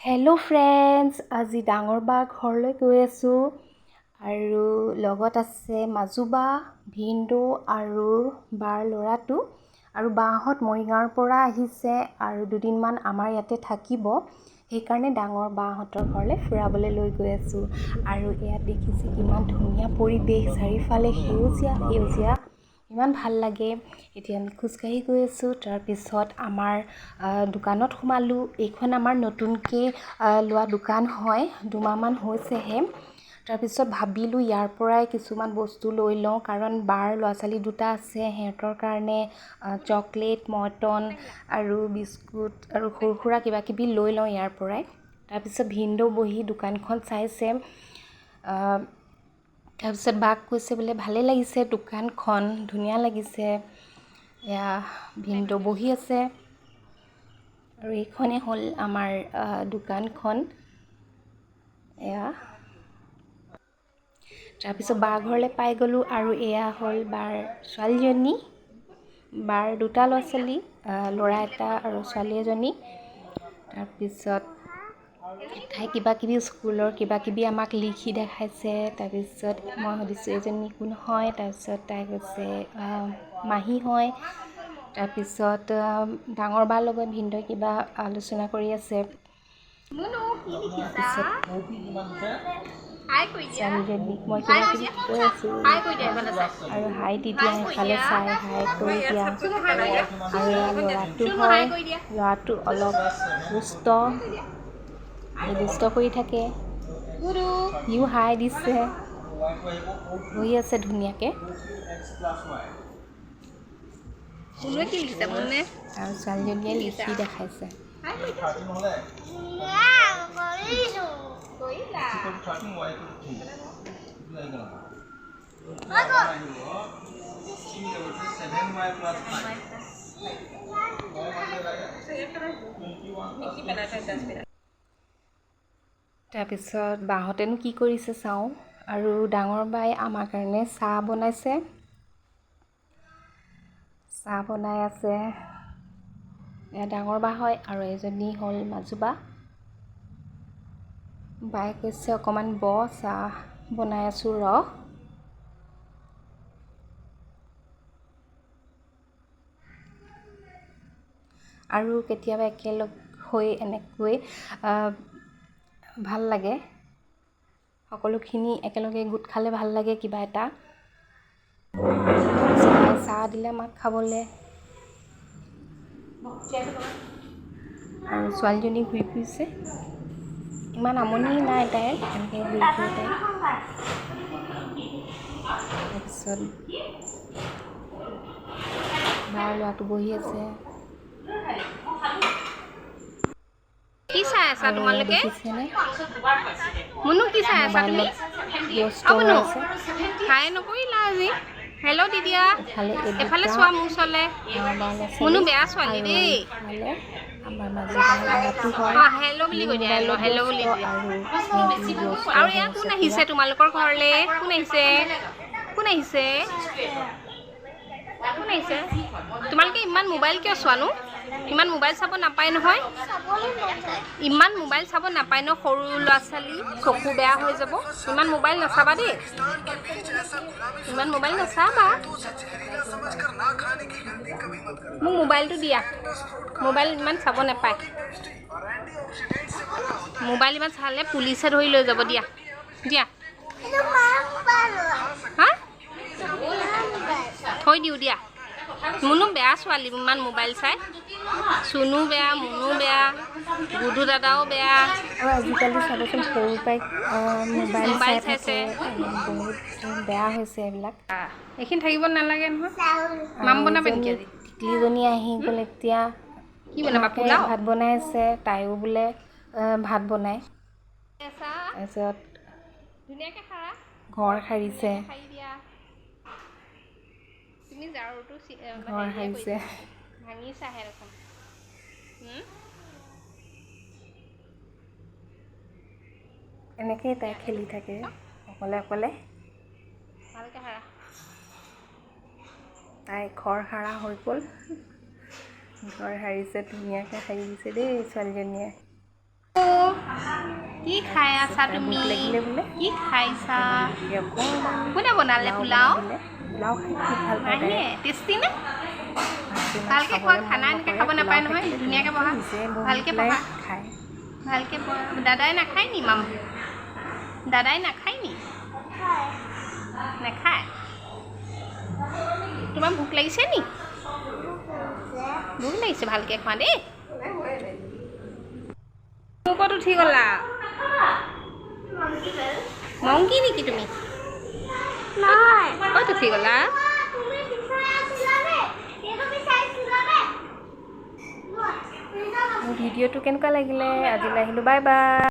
Hello friends আজি ডাঙৰ বা ঘৰলৈ গৈ আছোঁ। আৰু লগত আছে মাজু বা ভিনদেউ আৰু বাৰ ল'ৰাটো। আৰু বাহঁত মৰিগাঁৱৰ পৰা আহিছে আৰু দুদিনমান আমাৰ ইয়াতে থাকিব। সেইকাৰণে ডাঙৰ বাহঁতৰ ঘৰলৈ ফুৰাবলৈ লৈ গৈ আছোঁ। আৰু ইয়াত দেখিছে কিমান ধুনীয়া পৰিৱেশ চাৰিওফালে সেউজীয়া সেউজীয়া। ইমান ভাল লাগে। এতিয়া আমি খোজকাঢ়ি গৈ আছোঁ তাৰপিছত আমাৰ দোকানত সোমালোঁ। এইখন আমাৰ নতুনকৈ লোৱা দোকান হয় দুমাহমান হৈছেহে। তাৰপিছত ভাবিলোঁ ইয়াৰ পৰাই কিছুমান বস্তু লৈ লওঁ কাৰণ বাৰ ল'ৰা ছোৱালী দুটা আছে সিহঁতৰ কাৰণে চকলেট মৰ্টন আৰু বিস্কুট আৰু সৰু সুৰা কিবা কিবি লৈ লওঁ ইয়াৰ পৰাই। তাৰপিছত ভিনদেউ বহি দোকানখন চাইছে। তাৰপিছত বাক কৈছে বোলে ভালেই লাগিছে দোকানখন ধুনীয়া লাগিছে। এয়া ভিনদেউ বহি আছে। আৰু এইখনেই হ'ল আমাৰ দোকানখন। এয়া। তাৰপিছত বাৰ ঘৰলৈ পাই গ'লোঁ আৰু এয়া হ'ল বাৰ ছোৱালীজনী। বাৰ দুটা ল'ৰা ছোৱালী ল'ৰা এটা আৰু ছোৱালী এজনী। তাৰপিছত তাই কিবা কিবি স্কুলৰ কিবা কিবি আমাক লিখি দেখাইছে তাৰপিছত মই সুধিছোঁ এইজনী কোন হয়? তাৰপিছত তাই কৈছে মাহী হয়। তাৰপিছত ডাঙৰ বাৰ লগত ভিনদেউৱে কিবা আলোচনা কৰি আছে। মই কিবা কিবি কৈ আছোঁ। আৰু হাই দি দিয়া সেইফালে চাই হাই কৰি দিয়া। আৰু ল'ৰাটো হয় ল'ৰাটো অলপ দুষ্ট দুষ্ট কৰি থাকে সিও হাই দিছে বহি আছে ধুনীয়াকৈ আৰু ছোৱালীজনীয়ে লিখি দেখাইছে তাৰপিছত বাহঁতেনো কি কৰিছে চাওঁ। আৰু ডাঙৰ বাই আমাৰ কাৰণে চাহ বনাইছে। চাহ বনাই আছে। এয়া ডাঙৰ বা হয় আৰু এজনী হ'ল মাজু বা বায়ে কৈছে অকণমান ব চাহ বনাই আছোঁ ৰ। আৰু কেতিয়াবা একেলগ হৈ এনেকৈ ভালো লাগে। সকলোখিনি একেলগে গোট খালে ভালো লাগে কিবা এটা। চাহ দিলে আমাক খাবলৈ। আৰু ছোৱালীজনী ঘূৰি ফুৰিছে। ইমান আমনি নাই তাইৰ এনেকৈ ঘূৰি ফুৰোঁতে। তাৰপিছত বাৰ ল'ৰাটো বহি আছে। আছা তোমালোকে? মুনু কি চাই আছা তুমি? অ মুনু। আছে। হাই নকৰিলা আজি। হেল্ল' দিদিয়া। এফালে চোৱা মোৰ ওচৰলৈ। ল'ৰা মুনু বেয়া ছোৱালী দেই। হেল্ল' বুলি কৈ দিয়া হেল্ল' হেল্ল' বুলি আৰু এয়া কোন। আহিছে তোমালোকৰ ঘৰলৈ? কোন আহিছে? কোন আহিছে? কোন আহিছে? তোমালোকে ইমান মোবাইল কিয় চোৱানো? ইমান মোবাইল চাব নাপায় নহয়। ইমান মোবাইল চাব নাপায় ন সৰু ল'ৰা ছোৱালী চকু বেয়া হৈ যাব। ইমান মোবাইল নাচাবা দেই। ইমান মোবাইল নাচাবা। মোক মোবাইলটো দিয়া। মোবাইল ইমান চাব নাপায়। মোবাইল ইমান চালে পুলিচে ধৰি লৈ যাব দিয়া। দিয়া। হা? থৈ দিওঁ দিয়া। মুনু বেয়া ছোৱালী ইমান মোবাইল চাই। চুনু বেয়া মুনু বেয়া গুডু দাদাও বেয়া। আৰু আজিকালি চাবচোন সৰুৰ পৰাই আহ, মোবাইল মোবাইল চাই চাইছে। থাকে বহুত বেয়া হৈছে এইবিলাক। এইখিনি থাকিব নালাগে নহয়। মাম বনাবা নেকি আজি? টিকলিজনী আহি গ'ল এতিয়া। কি বনাবা পোলাও? ভাত বনাই আছে তাইও বোলে ভাত বনাই। তাৰপিছত ঘৰ সাৰিছে। তুমি জাৰুটো কৰিছা। ভাঙিছাহে দেখোন? এনেকেই তাই খেলি থাকে। অকলে অকলে। ভালকৈ খাৰা তাই ঘৰ সাৰা হৈ গ'ল। ঘৰ সাৰিছে ধুনীয়াকৈ সাৰি দিছে দেই ছোৱালীজনীয়ে। কি খাই আছা তুমি? লাগিলে বোলে। কি খাইছা? কোনে বনালে পোলাও? পোলাও খাই খুব ভালো তাই। টেষ্টি নে? ভালকে খোৱা খানা এনেকৈ খাব নাপায় নহয় ধুনীয়াকৈ বহা। ভালকৈ বহা। খায়। ভালকৈ দাদাই নাখায় নি মাম? দাদাই নাখায় নি? নাখায়? তোমাৰ ভোক লাগিছে নি? ভোক লাগিছে ভালকৈ খোৱা দেই। মোৰ ক'ত উঠি গ'লা? মংকি নেকি তুমি? ক'ত উঠি গ'লা ভিডিঅ'টো কেনেকুৱা লাগিলে? আজিলৈ আহিলোঁ বাই বাই।